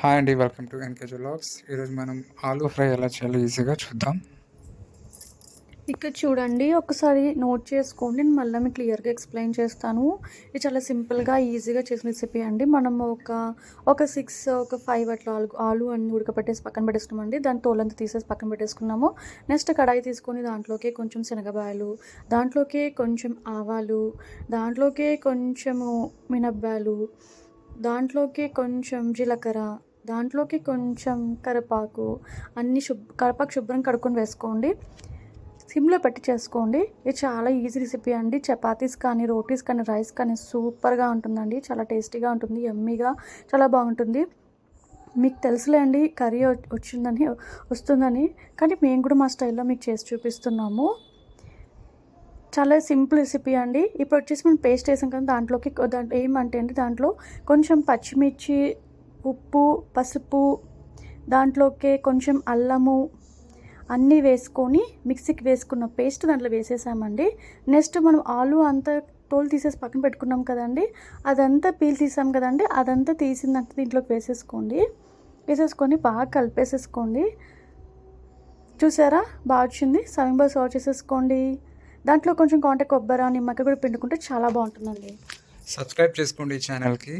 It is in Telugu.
హాయ్ అండి వెల్కమ్ టు ఎన్కేజీ వ్లాగ్స్ ఈరోజు మనం ఆలూ ఫ్రై ఎలా చేయాలో ఈజీగా చూద్దాం. ఇక్కడ చూడండి ఒకసారి నోట్ చేసుకోండి నేను మళ్ళీ మీకు క్లియర్గా ఎక్స్ప్లెయిన్ చేస్తాను. ఇది చాలా సింపుల్గా ఈజీగా చేసిన రెసిపీ అండి. మనం ఒక ఒక సిక్స్ ఒక ఫైవ్ అట్లా ఆలు ఆలు అన్ని ఉడకపెట్టేసి పక్కన పెట్టేసుకున్నామండి దాని తోలంతా తీసేసి పక్కన పెట్టేసుకున్నాము. నెక్స్ట్ కడాయి తీసుకొని దాంట్లోకి కొంచెం శనగబాయలు దాంట్లోకి కొంచెం ఆవాలు దాంట్లోకి కొంచెము మినబ్బాలు దాంట్లోకి కొంచెం జీలకర్ర దాంట్లోకి కొంచెం కరివేపాకు అన్ని శుభ్ కరివేపాకు శుభ్రం కడుక్కొని వేసుకోండి. సిమ్లో పెట్టి చేసుకోండి. ఇది చాలా ఈజీ రెసిపీ అండి. చపాతీస్ కానీ రోటీస్ కానీ రైస్ కానీ సూపర్గా ఉంటుందండి. చాలా టేస్టీగా ఉంటుంది ఎమ్మీగా చాలా బాగుంటుంది. మీకు తెలుసులే అండి కర్రీ వచ్చిందని వస్తుందని. కానీ మేము కూడా మా స్టైల్లో మీకు చేసి చూపిస్తున్నాము. చాలా సింపుల్ రెసిపీ అండి. ఇప్పుడు వచ్చేసి మనం పేస్ట్ వేసాం కదా దాంట్లోకి దాంట్లో ఏమంటే అండి దాంట్లో కొంచెం పచ్చిమిర్చి ఉప్పు పసుపు దాంట్లోకి కొంచెం అల్లము అన్నీ వేసుకొని మిక్సీకి వేసుకున్న పేస్ట్ దాంట్లో వేసేసామండి. నెక్స్ట్ మనం ఆలు అంతా తోలు తీసేసి పక్కన పెట్టుకున్నాం కదండి అదంతా పీల్ తీసాం కదండి అదంతా తీసిందంటే దీంట్లోకి వేసేసుకోండి. వేసేసుకొని బాగా కలిపేసేసుకోండి. చూసారా? బాగా వచ్చింది. సర్వింగ్ సర్వ్ చేసేసుకోండి దాంట్లో కొంచెం కాంటాక్ట్ కొబ్బరి నిమ్మకాయ కూడా పిండుకుంటే చాలా బాగుంటుందండి. సబ్స్క్రైబ్ చేసుకోండి ఈ ఛానల్కి